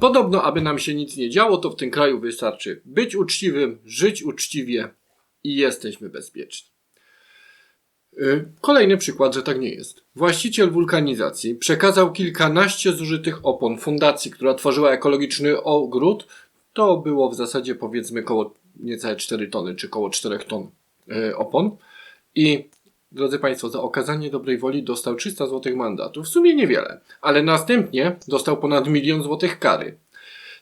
Podobno, aby nam się nic nie działo, to w tym kraju wystarczy być uczciwym, żyć uczciwie i jesteśmy bezpieczni. Y, Kolejny przykład, że tak nie jest. Właściciel wulkanizacji przekazał kilkanaście zużytych opon fundacji, która tworzyła ekologiczny ogród. To było w zasadzie powiedzmy koło niecałe 4 tony, czy koło 4 ton y, opon. I drodzy Państwo, za okazanie dobrej woli dostał 300 zł mandatu. W sumie niewiele, ale następnie dostał ponad milion złotych kary.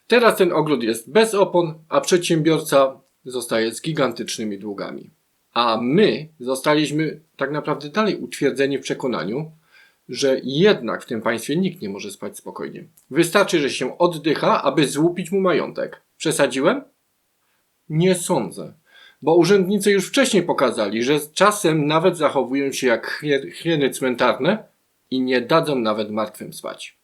Teraz ten ogród jest bez opon, a przedsiębiorca zostaje z gigantycznymi długami. A my zostaliśmy tak naprawdę dalej utwierdzeni w przekonaniu, że jednak w tym państwie nikt nie może spać spokojnie. Wystarczy, że się oddycha, aby złupić mu majątek. Przesadziłem? Nie sądzę. Bo urzędnicy już wcześniej pokazali, że czasem nawet zachowują się jak hie- hieny cmentarne i nie dadzą nawet martwym spać.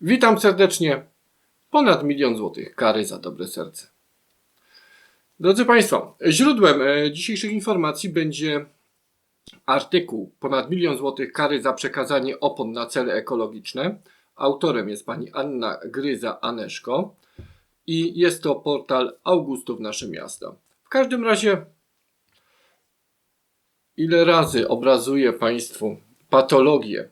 Witam serdecznie. Ponad milion złotych kary za dobre serce. Drodzy Państwo, źródłem e, dzisiejszych informacji będzie artykuł Ponad milion złotych kary za przekazanie opon na cele ekologiczne. Autorem jest pani Anna Gryza-Aneszko i jest to portal Augustów Nasze Miasto. W każdym razie, ile razy obrazuję Państwu patologię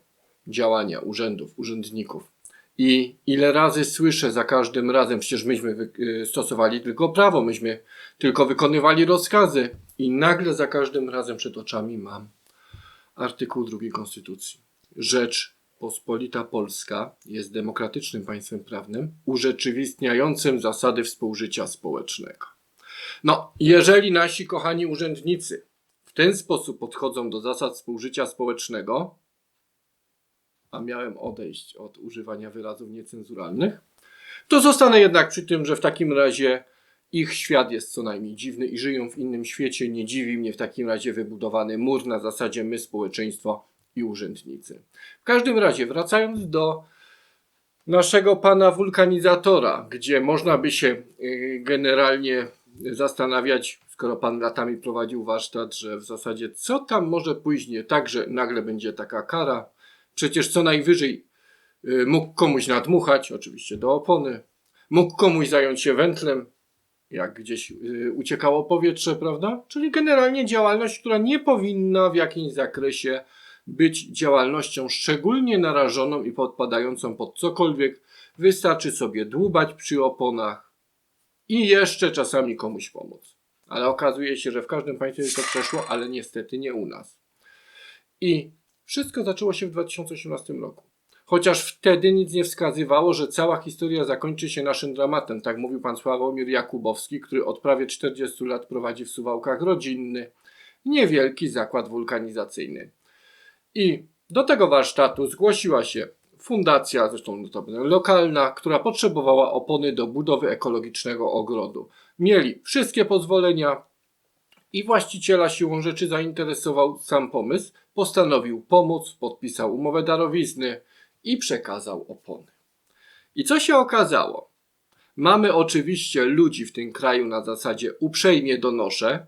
działania urzędów, urzędników i ile razy słyszę za każdym razem, przecież myśmy y, stosowali tylko prawo, myśmy tylko wykonywali rozkazy i nagle za każdym razem przed oczami mam artykuł 2 Konstytucji. Rzecz Pospolita Polska jest demokratycznym państwem prawnym urzeczywistniającym zasady współżycia społecznego. No, jeżeli nasi kochani urzędnicy w ten sposób podchodzą do zasad współżycia społecznego, a miałem odejść od używania wyrazów niecenzuralnych, to zostanę jednak przy tym, że w takim razie ich świat jest co najmniej dziwny i żyją w innym świecie. Nie dziwi mnie w takim razie wybudowany mur na zasadzie my, społeczeństwo i urzędnicy. W każdym razie, wracając do naszego pana wulkanizatora, gdzie można by się y, generalnie zastanawiać, skoro pan latami prowadził warsztat, że w zasadzie co tam może pójść nie tak, że nagle będzie taka kara. Przecież co najwyżej y, mógł komuś nadmuchać, oczywiście do opony, mógł komuś zająć się wętlem, jak gdzieś y, uciekało powietrze, prawda? Czyli generalnie działalność, która nie powinna w jakimś zakresie być działalnością szczególnie narażoną i podpadającą pod cokolwiek. Wystarczy sobie dłubać przy oponach i jeszcze czasami komuś pomóc. Ale okazuje się, że w każdym państwie to przeszło, ale niestety nie u nas. I wszystko zaczęło się w 2018 roku. Chociaż wtedy nic nie wskazywało, że cała historia zakończy się naszym dramatem. Tak mówił pan Sławomir Jakubowski, który od prawie 40 lat prowadzi w Suwałkach rodzinny, niewielki zakład wulkanizacyjny. I do tego warsztatu zgłosiła się fundacja, zresztą notabene lokalna, która potrzebowała opony do budowy ekologicznego ogrodu. Mieli wszystkie pozwolenia i właściciela siłą rzeczy zainteresował sam pomysł. Postanowił pomóc, podpisał umowę darowizny i przekazał opony. I co się okazało? Mamy oczywiście ludzi w tym kraju na zasadzie uprzejmie donoszę,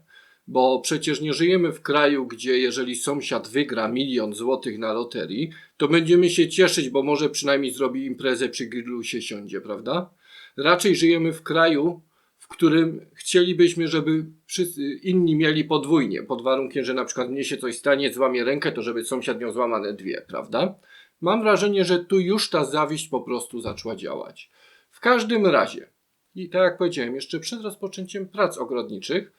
bo przecież nie żyjemy w kraju, gdzie jeżeli sąsiad wygra milion złotych na loterii, to będziemy się cieszyć, bo może przynajmniej zrobi imprezę przy grillu się siądzie, prawda? Raczej żyjemy w kraju, którym chcielibyśmy, żeby wszyscy inni mieli podwójnie, pod warunkiem, że na przykład mnie się coś stanie, złamie rękę, to żeby sąsiad miał złamane dwie, prawda? Mam wrażenie, że tu już ta zawiść po prostu zaczęła działać. W każdym razie, i tak jak powiedziałem, jeszcze przed rozpoczęciem prac ogrodniczych,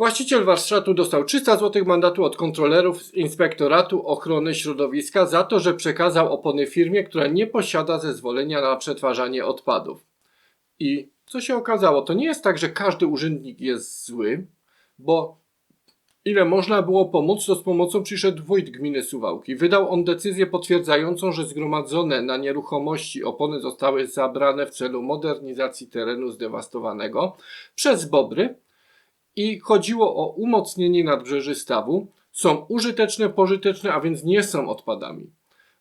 Właściciel warsztatu dostał 300 zł mandatu od kontrolerów z Inspektoratu Ochrony Środowiska za to, że przekazał opony firmie, która nie posiada zezwolenia na przetwarzanie odpadów. I co się okazało, to nie jest tak, że każdy urzędnik jest zły, bo ile można było pomóc, to z pomocą przyszedł wójt gminy Suwałki. Wydał on decyzję potwierdzającą, że zgromadzone na nieruchomości opony zostały zabrane w celu modernizacji terenu zdewastowanego przez Bobry, i chodziło o umocnienie nadbrzeży stawu. Są użyteczne, pożyteczne, a więc nie są odpadami.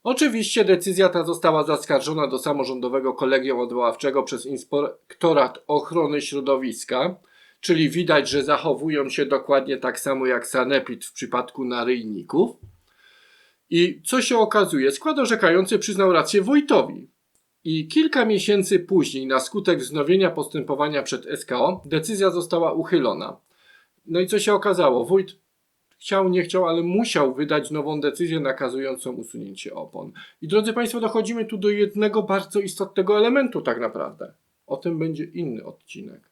Oczywiście decyzja ta została zaskarżona do samorządowego kolegium odwoławczego przez Inspektorat Ochrony Środowiska. czyli widać, że zachowują się dokładnie tak samo jak sanepid w przypadku naryjników. I co się okazuje? Skład orzekający przyznał rację wójtowi. I kilka miesięcy później, na skutek wznowienia postępowania przed SKO, decyzja została uchylona. No i co się okazało? Wójt chciał, nie chciał, ale musiał wydać nową decyzję nakazującą usunięcie opon. I drodzy Państwo, dochodzimy tu do jednego bardzo istotnego elementu, tak naprawdę. O tym będzie inny odcinek.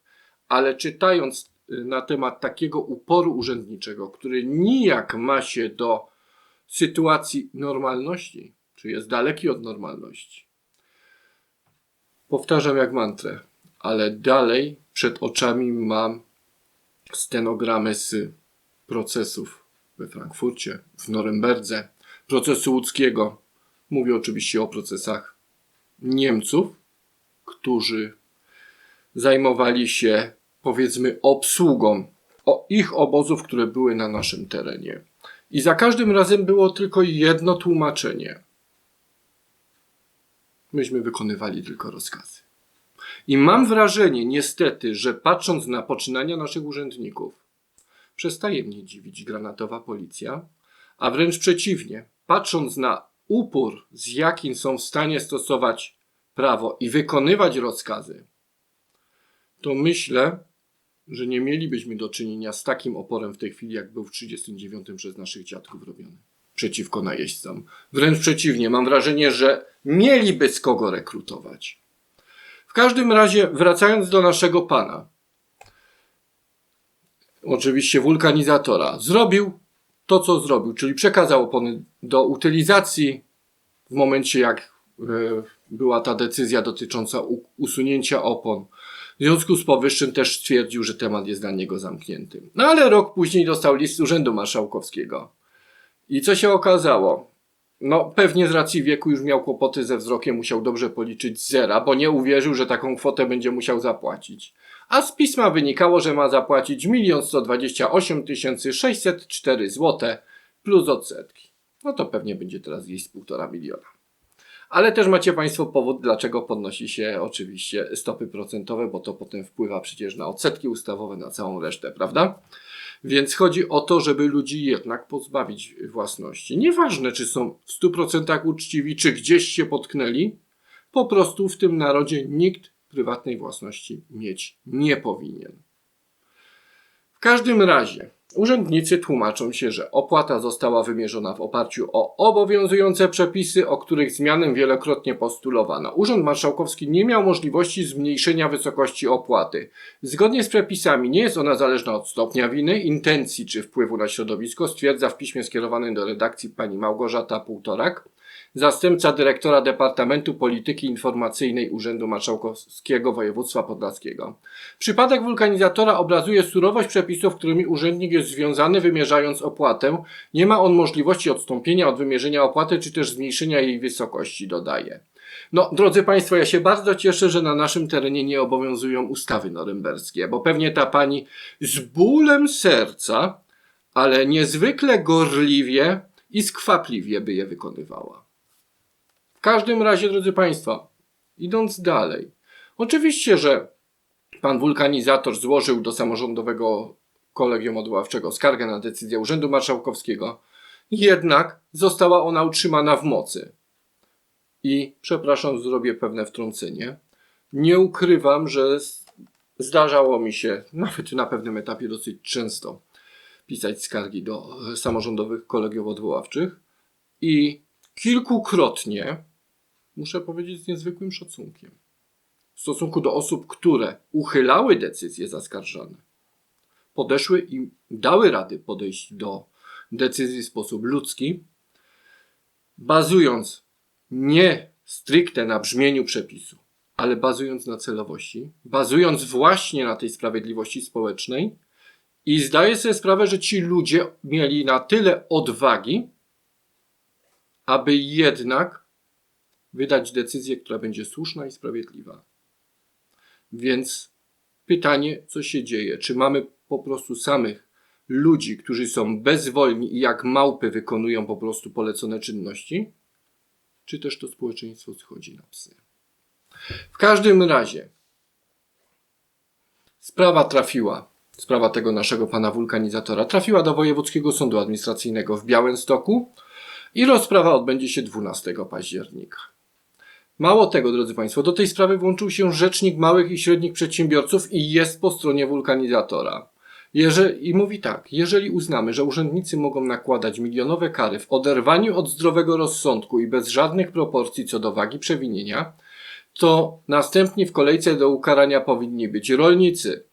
Ale czytając y, na temat takiego uporu urzędniczego, który nijak ma się do sytuacji normalności, czy jest daleki od normalności, powtarzam jak mantrę, ale dalej przed oczami mam stenogramy z procesów we Frankfurcie, w Norymberdze, procesu łódzkiego. Mówię oczywiście o procesach Niemców, którzy zajmowali się, powiedzmy, obsługą o ich obozów, które były na naszym terenie. I za każdym razem było tylko jedno tłumaczenie. Myśmy wykonywali tylko rozkazy. I mam wrażenie, niestety, że patrząc na poczynania naszych urzędników, przestaje mnie dziwić granatowa policja, a wręcz przeciwnie, patrząc na upór, z jakim są w stanie stosować prawo i wykonywać rozkazy, to myślę, że nie mielibyśmy do czynienia z takim oporem w tej chwili, jak był w 1939 przez naszych dziadków robiony przeciwko najeźdźcom. Wręcz przeciwnie, mam wrażenie, że mieliby z kogo rekrutować. W każdym razie, wracając do naszego pana, oczywiście wulkanizatora, zrobił to, co zrobił, czyli przekazał opony do utylizacji w momencie, jak e, była ta decyzja dotycząca usunięcia opon. W związku z powyższym też stwierdził, że temat jest dla niego zamknięty. No ale rok później dostał list Urzędu Marszałkowskiego. I co się okazało? No, pewnie z racji wieku już miał kłopoty ze wzrokiem, musiał dobrze policzyć zera, bo nie uwierzył, że taką kwotę będzie musiał zapłacić. A z pisma wynikało, że ma zapłacić 1 128 604 zł plus odsetki. No to pewnie będzie teraz gdzieś z 1,5 miliona. Ale też macie Państwo powód, dlaczego podnosi się oczywiście stopy procentowe, bo to potem wpływa przecież na odsetki ustawowe, na całą resztę, prawda? Więc chodzi o to, żeby ludzi jednak pozbawić własności. Nieważne, czy są w 100% uczciwi, czy gdzieś się potknęli, po prostu w tym narodzie nikt prywatnej własności mieć nie powinien. W każdym razie, urzędnicy tłumaczą się, że opłata została wymierzona w oparciu o obowiązujące przepisy, o których zmianę wielokrotnie postulowano. Urząd Marszałkowski nie miał możliwości zmniejszenia wysokości opłaty. Zgodnie z przepisami nie jest ona zależna od stopnia winy, intencji czy wpływu na środowisko, stwierdza w piśmie skierowanym do redakcji pani Małgorzata Półtorak, zastępca dyrektora Departamentu Polityki Informacyjnej Urzędu Marszałkowskiego Województwa Podlaskiego. Przypadek wulkanizatora obrazuje surowość przepisów, którymi urzędnik jest związany wymierzając opłatę. Nie ma on możliwości odstąpienia od wymierzenia opłaty, czy też zmniejszenia jej wysokości, dodaje. No, drodzy Państwo, ja się bardzo cieszę, że na naszym terenie nie obowiązują ustawy norymberskie, bo pewnie ta pani z bólem serca, ale niezwykle gorliwie i skwapliwie by je wykonywała. W każdym razie, drodzy Państwo, idąc dalej, oczywiście, że pan wulkanizator złożył do samorządowego kolegium odwoławczego skargę na decyzję Urzędu Marszałkowskiego, jednak została ona utrzymana w mocy. I przepraszam, zrobię pewne wtrącenie. Nie ukrywam, że zdarzało mi się nawet na pewnym etapie dosyć często pisać skargi do e, samorządowych kolegiów odwoławczych i kilkukrotnie, muszę powiedzieć z niezwykłym szacunkiem, w stosunku do osób, które uchylały decyzje zaskarżane, podeszły i dały rady podejść do decyzji w sposób ludzki, bazując nie stricte na brzmieniu przepisu, ale bazując na celowości, bazując właśnie na tej sprawiedliwości społecznej i zdaję sobie sprawę, że ci ludzie mieli na tyle odwagi, aby jednak wydać decyzję, która będzie słuszna i sprawiedliwa. Więc pytanie, co się dzieje? Czy mamy po prostu samych ludzi, którzy są bezwolni i jak małpy wykonują po prostu polecone czynności? Czy też to społeczeństwo schodzi na psy? W każdym razie sprawa trafiła sprawa tego naszego pana wulkanizatora trafiła do Wojewódzkiego Sądu Administracyjnego w Białymstoku i rozprawa odbędzie się 12 października. Mało tego, drodzy Państwo, do tej sprawy włączył się Rzecznik Małych i Średnich Przedsiębiorców i jest po stronie wulkanizatora. Jeżeli, I mówi tak, jeżeli uznamy, że urzędnicy mogą nakładać milionowe kary w oderwaniu od zdrowego rozsądku i bez żadnych proporcji co do wagi przewinienia, to następni w kolejce do ukarania powinni być rolnicy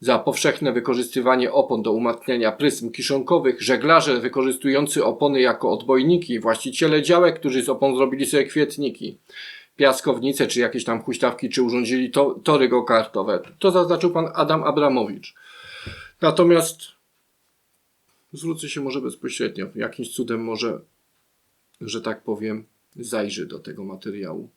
za powszechne wykorzystywanie opon do umatniania prysm kiszonkowych, żeglarze wykorzystujący opony jako odbojniki, właściciele działek, którzy z opon zrobili sobie kwietniki, piaskownice, czy jakieś tam huśtawki, czy urządzili to, tory go-kartowe. To zaznaczył pan Adam Abramowicz. Natomiast zwrócę się może bezpośrednio. Jakimś cudem może, że tak powiem, zajrzy do tego materiału.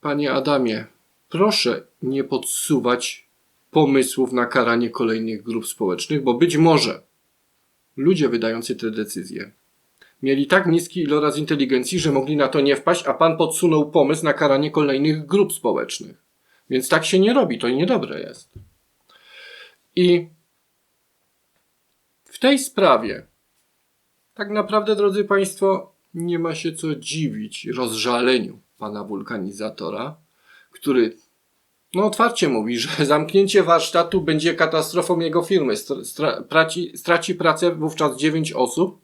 Panie Adamie, proszę nie podsuwać pomysłów na karanie kolejnych grup społecznych, bo być może ludzie wydający te decyzje mieli tak niski iloraz inteligencji, że mogli na to nie wpaść, a pan podsunął pomysł na karanie kolejnych grup społecznych. Więc tak się nie robi, to niedobre jest. I w tej sprawie, tak naprawdę, drodzy Państwo, nie ma się co dziwić rozżaleniu pana wulkanizatora, który no otwarcie mówi, że zamknięcie warsztatu będzie katastrofą jego firmy. Str- stra- praci, straci pracę wówczas 9 osób.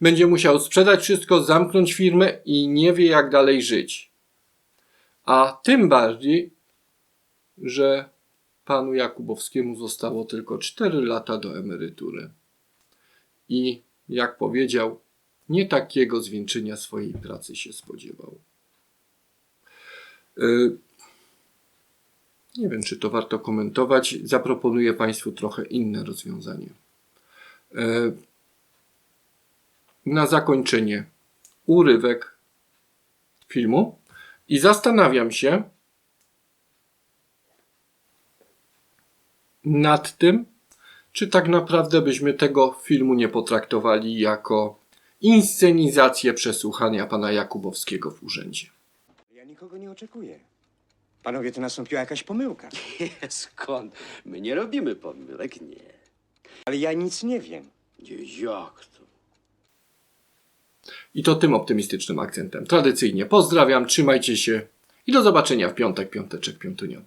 Będzie musiał sprzedać wszystko, zamknąć firmę i nie wie jak dalej żyć. A tym bardziej, że panu Jakubowskiemu zostało tylko 4 lata do emerytury. I jak powiedział, nie takiego zwieńczenia swojej pracy się spodziewał. Y, Nie wiem, czy to warto komentować. Zaproponuję Państwu trochę inne rozwiązanie. Y, Na zakończenie urywek filmu i zastanawiam się nad tym, czy tak naprawdę byśmy tego filmu nie potraktowali jako inscenizację przesłuchania pana Jakubowskiego w urzędzie. Ja nikogo nie oczekuję. Panowie, to nastąpiła jakaś pomyłka. Nie, skąd? My nie robimy pomyłek, nie. Ale ja nic nie wiem. Nie, Jak to? I to tym optymistycznym akcentem. Tradycyjnie pozdrawiam, trzymajcie się i do zobaczenia w piątek, piąteczek, piątunio.